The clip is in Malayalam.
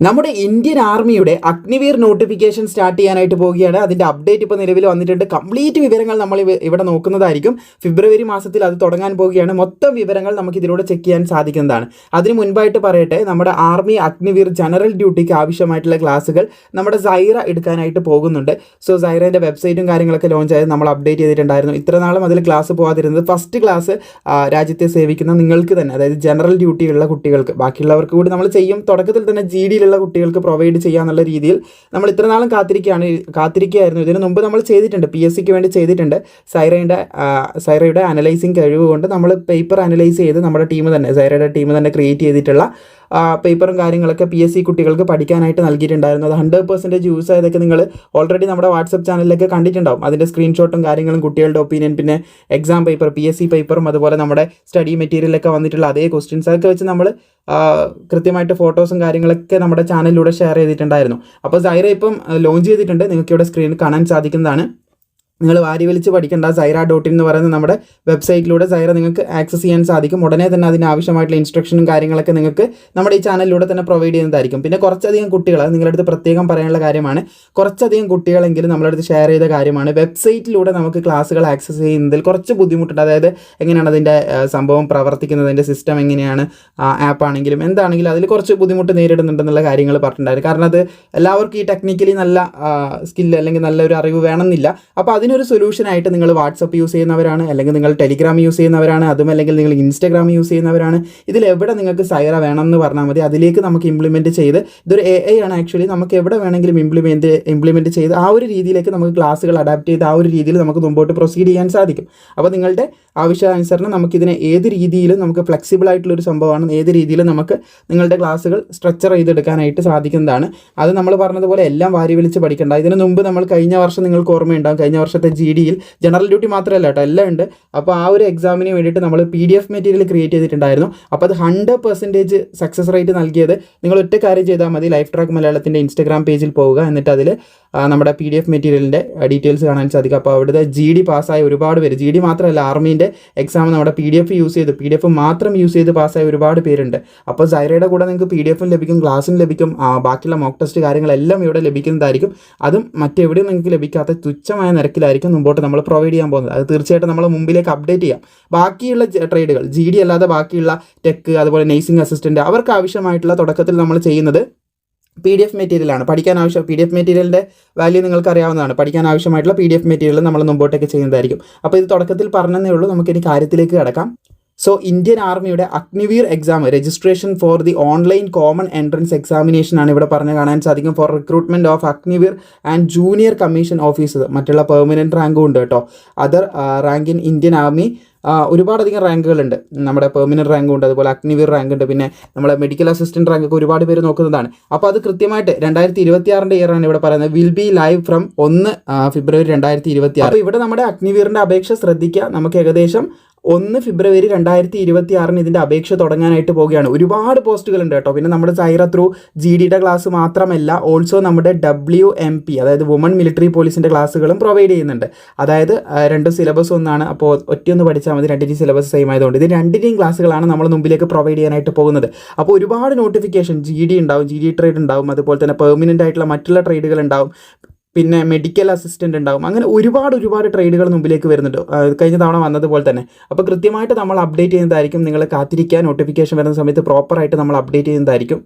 നമ്മുടെ ഇന്ത്യൻ ആർമിയുടെ അഗ്നിവീർ നോട്ടിഫിക്കേഷൻ സ്റ്റാർട്ട് ചെയ്യാനായിട്ട് പോവുകയാണ്. അതിന്റെ അപ്ഡേറ്റ് ഇപ്പോൾ നിലവിൽ വന്നിട്ടുണ്ട്. കംപ്ലീറ്റ് വിവരങ്ങൾ നമ്മൾ ഇവിടെ നോക്കുന്നതായിരിക്കും. ഫെബ്രുവരി മാസത്തിൽ അത് തുടങ്ങാൻ പോവുകയാണ്. മൊത്തം വിവരങ്ങൾ നമുക്ക് ഇതിലൂടെ ചെക്ക് ചെയ്യാൻ സാധിക്കുന്നതാണ്. അതിന് മുൻപായിട്ട് പറയട്ടെ നമ്മുടെ ആർമി അഗ്നിവീർ ജനറൽ ഡ്യൂട്ടിക്ക് ആവശ്യമായിട്ടുള്ള ക്ലാസ്സുകൾ നമ്മുടെ സൈറ എടുക്കാനായിട്ട് പോകുന്നുണ്ട്. സോ സൈറേന്റെ വെബ്സൈറ്റും കാര്യങ്ങളൊക്കെ ലോഞ്ച് ആയത് നമ്മൾ അപ്ഡേറ്റ് ചെയ്തിട്ടുണ്ടായിരുന്നു. ഇത്ര നാളും അതിൽ ക്ലാസ് പോകാതിരുന്നത് ഫസ്റ്റ് ക്ലാസ് രാജ്യത്തെ സേവിക്കുന്ന നിങ്ങൾക്ക് തന്നെ അതായത് ജനറൽ ഡ്യൂട്ടിയുള്ള കുട്ടികൾക്ക്. ബാക്കിയുള്ളവർക്ക് കൂടി നമ്മൾ ചെയ്യും. തുടക്കത്തിൽ തന്നെ ജി ഡിയിലുള്ള കുട്ടികൾക്ക് പ്രൊവൈഡ് ചെയ്യാന്നുള്ള രീതിയിൽ നമ്മൾ ഇത്ര നാളും കാത്തിരിക്കുകയാണ് കാത്തിരിക്കുകയായിരുന്നു. ഇതിന് മുമ്പ് നമ്മൾ ചെയ്തിട്ടുണ്ട് പി എസ് സിക്ക് വേണ്ടി ചെയ്തിട്ടുണ്ട്. സൈറയുടെ സൈറയുടെ അനലൈസിങ് കഴിവ് കൊണ്ട് നമ്മൾ പേപ്പർ അനലൈസ് ചെയ്ത് നമ്മുടെ ടീം തന്നെ സൈറയുടെ ടീം തന്നെ ക്രിയേറ്റ് ചെയ്തിട്ടുള്ള പേപ്പറും കാര്യങ്ങളൊക്കെ പി എസ് സി കുട്ടികൾക്ക് പഠിക്കാനായിട്ട് നൽകിയിട്ടുണ്ടായിരുന്നു. അത് ഹൺഡ്രഡ് പെർസെന്റേജ് യൂസ് ആയതൊക്കെ നിങ്ങൾ ഓൾറെഡി നമ്മുടെ വാട്സപ്പ് ചാനലിലൊക്കെ കണ്ടിട്ടുണ്ടാവും. അതിന്റെ സ്ക്രീൻഷോട്ടും കാര്യങ്ങളും കുട്ടികളുടെ ഒപ്പീനിയൻ പിന്നെ exam paper P S C പേപ്പറും അതുപോലെ നമ്മുടെ സ്റ്റഡി മെറ്റീരിയലൊക്കെ വന്നിട്ടുള്ള അതേ ക്വസ്റ്റ്യൻസ് ഒക്കെ വെച്ച് നമ്മൾ കൃത്യമായിട്ട് ഫോട്ടോസും കാര്യങ്ങളൊക്കെ നമ്മുടെ ചാനലിലൂടെ ഷെയർ ചെയ്തിട്ടുണ്ടായിരുന്നു. അപ്പോൾ സൈറ ഇപ്പം ലോഞ്ച് ചെയ്തിട്ടുണ്ട്. നിങ്ങൾക്ക് ഇവിടെ സ്ക്രീനിൽ കാണാൻ സാധിക്കുന്നതാണ്. നിങ്ങൾ വാരി വലിച്ച് പഠിക്കേണ്ട സൈറ ഡോട്ട് ഇൻ എന്ന് പറയുന്ന നമ്മുടെ വെബ്സൈറ്റിലൂടെ സൈറ നിങ്ങൾക്ക് ആക്സസ് ചെയ്യാൻ സാധിക്കും. ഉടനെ തന്നെ അതിന് ആവശ്യമായിട്ടുള്ള ഇൻസ്ട്രക്ഷനും കാര്യങ്ങളൊക്കെ നിങ്ങൾക്ക് നമ്മുടെ ഈ ചാനലിലൂടെ തന്നെ പ്രൊവൈഡ് ചെയ്യുന്നതായിരിക്കും. പിന്നെ കുറച്ചധികം കുട്ടികൾ അത് നിങ്ങളുടെ അടുത്ത് പ്രത്യേകം പറയാനുള്ള കാര്യമാണ്. കുറച്ചധികം കുട്ടികളെങ്കിലും നമ്മുടെ അടുത്ത് ഷെയർ ചെയ്ത കാര്യമാണ്. വെബ്സൈറ്റിലൂടെ നമുക്ക് ക്ലാസ്സുകൾ ആക്സസ് ചെയ്യുന്നതിൽ കുറച്ച് ബുദ്ധിമുട്ടുണ്ട്. അതായത് എങ്ങനെയാണ് അതിന്റെ സംഭവം പ്രവർത്തിക്കുന്നത് അതിന്റെ സിസ്റ്റം എങ്ങനെയാണ് ആപ്പ് ആണെങ്കിലും എന്താണെങ്കിലും അതിൽ കുറച്ച് ബുദ്ധിമുട്ട് നേരിടുന്നുണ്ടെന്നുള്ള കാര്യങ്ങൾ പറഞ്ഞിട്ടുണ്ടായിരുന്നു. കാരണം അത് എല്ലാവർക്കും ഈ ടെക്നിക്കലി നല്ല സ്കില്ല് അല്ലെങ്കിൽ നല്ലൊരു അറിവ് വേണമെന്നില്ല. അപ്പോൾ അതിനൊരു സൊല്യൂഷനായിട്ട് നിങ്ങൾ വാട്സപ്പ് യൂസ് ചെയ്യുന്നവരാണ് അല്ലെങ്കിൽ നിങ്ങൾ ടെലിഗ്രാം യൂസ് ചെയ്യുന്നവരാണ് അതും അല്ലെങ്കിൽ നിങ്ങൾ ഇൻസ്റ്റാഗ്രാം യൂസ് ചെയ്യുന്നവരാണ്. ഇതിൽ എവിടെ നിങ്ങൾക്ക് സൈറ വേണം എന്ന് പറഞ്ഞാൽ മതി. അതിലേക്ക് നമുക്ക് ഇംപ്ലിമെന്റ് ചെയ്ത് ഇതൊരു എ ഐ ആണ് ആക്ച്വലി നമുക്ക് എവിടെ വേണമെങ്കിലും ഇംപ്ലിമെന്റ് ഇംപ്ലിമെന്റ് ചെയ്ത് ആ ഒരു രീതിയിലേക്ക് നമുക്ക് ക്ലാസ്സുകൾ അഡാപ്റ്റ് ചെയ്ത് ആ ഒരു രീതിയിൽ നമുക്ക് മുമ്പോട്ട് പ്രൊസീഡ് ചെയ്യാൻ സാധിക്കും. അപ്പോൾ നിങ്ങളുടെ ആവശ്യാനുസരണം നമുക്കിതിനെ ഏത് രീതിയിലും നമുക്ക് ഫ്ലെക്സിബിൾ ആയിട്ടുള്ളൊരു സംഭവമാണ്. ഏത് രീതിയിലും നമുക്ക് നിങ്ങളുടെ ക്ലാസ്സുകൾ സ്ട്രക്ചർ ചെയ്തെടുക്കാനായിട്ട് സാധിക്കുന്നതാണ്. അത് നമ്മൾ പറഞ്ഞതുപോലെ എല്ലാം വാരി വിളിച്ച് പഠിക്കേണ്ട. ഇതിന് മുമ്പ് നമ്മൾ കഴിഞ്ഞ വർഷം നിങ്ങൾക്ക് ഓർമ്മയുണ്ടാകും കഴിഞ്ഞ വർഷത്തെ ജി ഡിയിൽ ജനറൽ ഡ്യൂട്ടി മാത്രമല്ല കേട്ടോ എല്ലാം ഉണ്ട്. അപ്പോൾ ആ ഒരു എക്സാമിന് വേണ്ടിയിട്ട് നമ്മൾ P D F material create ചെയ്തിട്ടുണ്ടായിരുന്നു. അപ്പോൾ അത് ഹൺഡ്രഡ് പെർസെന്റേജ് സക്സസ് റേറ്റ് നൽകിയത് നിങ്ങൾ ഒറ്റ കാര്യം ചെയ്താൽ മതി. ലൈഫ് ട്രാക്ക് മലയാളത്തിന്റെ ഇൻസ്റ്റാഗ്രാം പേജിൽ പോവുക. എന്നിട്ട് അതിൽ നമ്മുടെ പി ഡി എഫ് മെറ്റീരിയലിന്റെ ഡീറ്റെയിൽസ് കാണാൻ സാധിക്കും. അപ്പോൾ അവിടുത്തെ ജി ഡി പാസ്സായ ഒരുപാട് പേര് ജി ഡി മാത്രമല്ല ആർമീന്റെ എക്സാം നമ്മുടെ പി ഡി എഫ് യൂസ് ചെയ്ത് പി ഡി എഫ് മാത്രം യൂസ് ചെയ്ത് പാസ്സായ ഒരുപാട് പേരുണ്ട്. അപ്പോൾ സൈറയുടെ കൂടെ നിങ്ങൾക്ക് പി ഡി എഫും ലഭിക്കും ക്ലാസ്സും ലഭിക്കും ബാക്കിയുള്ള മോക്ക് ടെസ്റ്റ് കാര്യങ്ങളെല്ലാം ഇവിടെ ലഭിക്കുന്നതായിരിക്കും. അതും മറ്റെവിടെയും നിങ്ങൾക്ക് ലഭിക്കാത്ത തുച്ഛമായ നിരക്കിലായിരിക്കും മുമ്പോട്ട് നമ്മൾ പ്രൊവൈഡ് ചെയ്യാൻ പോകുന്നത്. അത് തീർച്ചയായിട്ടും നമ്മൾ മുമ്പിലേക്ക് അപ്ഡേറ്റ് ചെയ്യാം. ബാക്കിയുള്ള ട്രേഡുകൾ ജി ഡി അല്ലാതെ ബാക്കിയുള്ള ടെക് അതുപോലെ നേഴ്സിംഗ് അസിസ്റ്റന്റ് അവർക്ക് ആവശ്യമായിട്ടുള്ള തുടക്കത്തിൽ നമ്മൾ ചെയ്യുന്നത് പി ഡി എഫ് മെറ്റീരിയലാണ് പഠിക്കാൻ ആവശ്യം പി ഡി എഫ് മെറ്റീരിയലിന്റെ വാല്യൂ നിങ്ങൾക്ക് അറിയാവുന്നതാണ്. പഠിക്കാൻ ആവശ്യമായിട്ടുള്ള പി ഡി എഫ് മെറ്റീരിയൽ നമ്മൾ മുമ്പോട്ടേക്ക് ചെയ്യുന്നതായിരിക്കും. അപ്പോൾ ഇത് തുടക്കത്തിൽ പറഞ്ഞതേ ഉള്ളൂ. നമുക്കിനി കാര്യത്തിലേക്ക് കിടക്കാം. സോ ഇന്ത്യൻ ആർമിയുടെ Agniveer exam registration for the online common entrance examination ആണ് ഇവിടെ പറഞ്ഞ് കാണാൻ സാധിക്കും. For recruitment of Agniveer and junior commission officer മറ്റുള്ള പെർമനന്റ് റാങ്കും ഉണ്ട് കേട്ടോ. Other rank in Indian army ഒരുപാടധികം റാങ്കുകളുണ്ട് നമ്മുടെ പെർമനന്റ് റാങ്കും ഉണ്ട് അതുപോലെ അഗ്നിവീർ റാങ്ക് ഉണ്ട്. പിന്നെ നമ്മുടെ മെഡിക്കൽ അസിസ്റ്റന്റ് റാങ്കൊക്കെ ഒരുപാട് പേര് നോക്കുന്നതാണ്. അപ്പോൾ അത് കൃത്യമായിട്ട് രണ്ടായിരത്തി ഇരുപത്തി ആറിന്റെ ഇയറാണ് ഇവിടെ പറയുന്നത്. വിൽ ബി ലൈവ് ഫ്രം ഒന്ന് ഫെബ്രുവരി രണ്ടായിരത്തി ഇരുപത്തി ആറ് ഇവിടെ നമ്മുടെ അഗ്നിവീറിന്റെ അപേക്ഷ ശ്രദ്ധിക്കുക. നമുക്ക് ഏകദേശം ഒന്ന് ഫെബ്രുവരി രണ്ടായിരത്തി ഇരുപത്തി ആറിന് ഇതിന്റെ അപേക്ഷ തുടങ്ങാനായിട്ട് പോവുകയാണ്. ഒരുപാട് പോസ്റ്റുകൾ ഉണ്ട് കേട്ടോ. പിന്നെ നമ്മുടെ സൈറ ത്രൂ ജി ഡിയുടെ ക്ലാസ് മാത്രമല്ല ഓൾസോ നമ്മുടെ ഡബ്ല്യു എം പി അതായത് വുമൺ മിലിറ്ററി പോലീസിന്റെ ക്ലാസ്സുകളും പ്രൊവൈഡ് ചെയ്യുന്നുണ്ട്. അതായത് രണ്ട് സിലബസ് ഒന്നാണ്. അപ്പോൾ ഒറ്റയൊന്ന് പഠിച്ചാൽ മതി രണ്ടിന്റെയും സിലബസ് സെയിം ആയതുകൊണ്ട്. ഇത് രണ്ടിന്റെയും ക്ലാസ്സുകളാണ് നമ്മൾ മുമ്പിലേക്ക് പ്രൊവൈഡ് ചെയ്യാനായിട്ട് പോകുന്നത്. അപ്പോൾ ഒരുപാട് നോട്ടിഫിക്കേഷൻ ജി ഡി ഉണ്ടാവും ജി ഡി ട്രേഡ് ഉണ്ടാവും അതുപോലെ തന്നെ പെർമനന്റ് ആയിട്ടുള്ള മറ്റുള്ള ട്രേഡുകൾ ഉണ്ടാവും. പിന്നെ മെഡിക്കൽ അസിസ്റ്റന്റ് ഉണ്ടാകും. അങ്ങനെ ഒരുപാട് ഒരുപാട് ട്രേഡുകൾ മുമ്പിലേക്ക് വരുന്നുണ്ട്. കഴിഞ്ഞ തവണ വന്നതുപോലെ തന്നെ. അപ്പോൾ കൃത്യമായിട്ട് നമ്മൾ അപ്ഡേറ്റ് ചെയ്യുന്നതായിരിക്കും. നിങ്ങൾ കാത്തിരിക്കുക നോട്ടിഫിക്കേഷൻ വരുന്ന സമയത്ത് പ്രോപ്പറായിട്ട് നമ്മൾ അപ്ഡേറ്റ് ചെയ്യുന്നതായിരിക്കും.